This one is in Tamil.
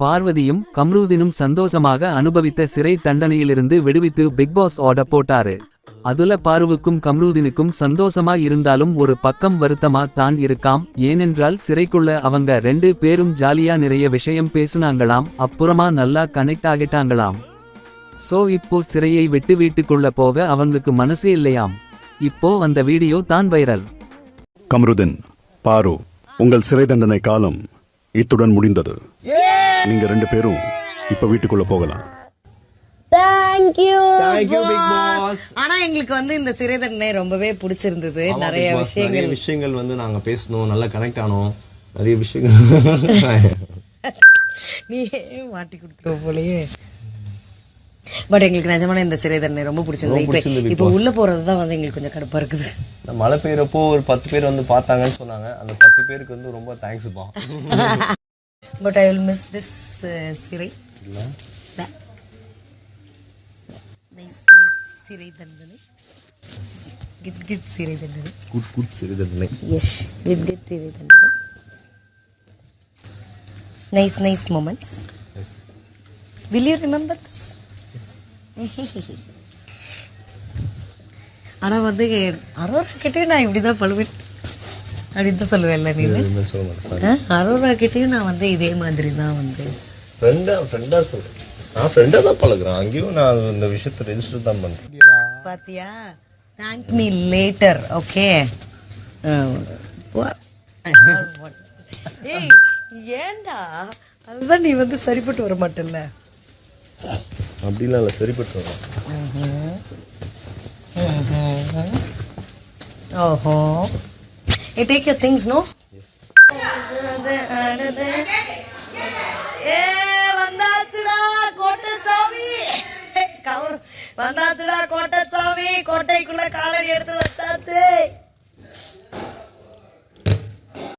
பார்வதியும் கம்ருதீனும் சந்தோஷமாக அனுபவித்த சிறை தண்டனையிலிருந்து விடுவித்து பிக் பாஸ் ஆர்டர் போட்டாரு. அதுல பாருவுக்கும் கம்ருதீனுக்கும் சந்தோஷமா இருந்தாலும் ஒரு பக்கம் வருத்தமா தான் இருக்காம். ஏனென்றால் சிறைக்குள்ள அவங்க ரெண்டு பேரும் ஜாலியா நிறைய விஷயம் பேசுனாங்களாம். அப்புறமா நல்லா கனெக்ட் ஆகிட்டாங்களாம். சோ இப்போ சிறையை விட்டு வீட்டுக்குள்ள போக அவங்களுக்கு மனசு இல்லையாம். இப்போ அந்த வீடியோ தான் வைரல். கமருதீன் பாரு உங்கள் சிறை தண்டனை காலம் இத்துடன் முடிந்தது. நீங்க ரெண்டு பேரும் இப்ப வீட்டுக்குள்ள போகலாம். Thank you Thank you, Big Boss. ஆனா எங்களுக்கு வந்து இந்த சிறை தண்டனை ரொம்பவே பிடிச்சிருந்தது. நிறைய விஷயங்கள். விஷயங்கள் வந்து நாங்க பேசணும் நல்லா கனெக்ட் ஆனோம். நிறைய விஷயங்கள். நீ மாட்டி கொடுத்துருவ போலயே? பட் எங்களுக்கு நிஜமான இந்த சிறை தண்டனை ரொம்ப பிடிச்சிருந்தது. இப்ப. உள்ள போறதுதான் வந்து எங்களுக்கு கொஞ்சம் கடுப்பா இருக்குது. மழை பெய்யறப்போ ஒரு பத்து பேர் வந்து பார்த்தாங்கன்னு சொன்னாங்க. அந்த பத்து பேருக்கு வந்து ரொம்ப தேங்க்ஸ் பா. But I will miss this சிறை சிறை தண்டனை கிட் கிட் சிறை தண்டனை குட் குட் சிறிதனை எஸ் கிட் கிட் சிறை தண்டனை nice nice moments will you remember this ஆனா வந்து அரோரா கிட்டே நான் இப்படிதான் பழுவேன் அப்படின்னு தான் சொல்லுவேன்ல நீ அரோரா கிட்டேயும் நான் வந்து இதே மாதிரி தான் வந்து. ஃப்ரெண்டா ஃப்ரெண்டா சொல்றேன் நான் ஃப்ரெண்டா தான் பழகுறேன். அங்கேயும் நான் இந்த விஷயத்தை ரெஜிஸ்டர் தான் பண்றேன். பாத்தியா? தேங்க் மீ லேட்டர் ஓகே ஏய் ஏன்டா? அதுதான் நீ வந்து சரிப்பட்டு வர மாட்டல்ல? அப்படிலாம் இல்லை சரிப்பட்டு வரும் ஓஹோ. ஏ டேக் யூர் திங்ஸ் நோ ஏ வந்தாச்சுடா கோட்டை சாமி கவர் வந்தாச்சுடா கோட்டைசாமி. கோட்டைக்குள்ள காலடி எடுத்து வச்சாச்சு.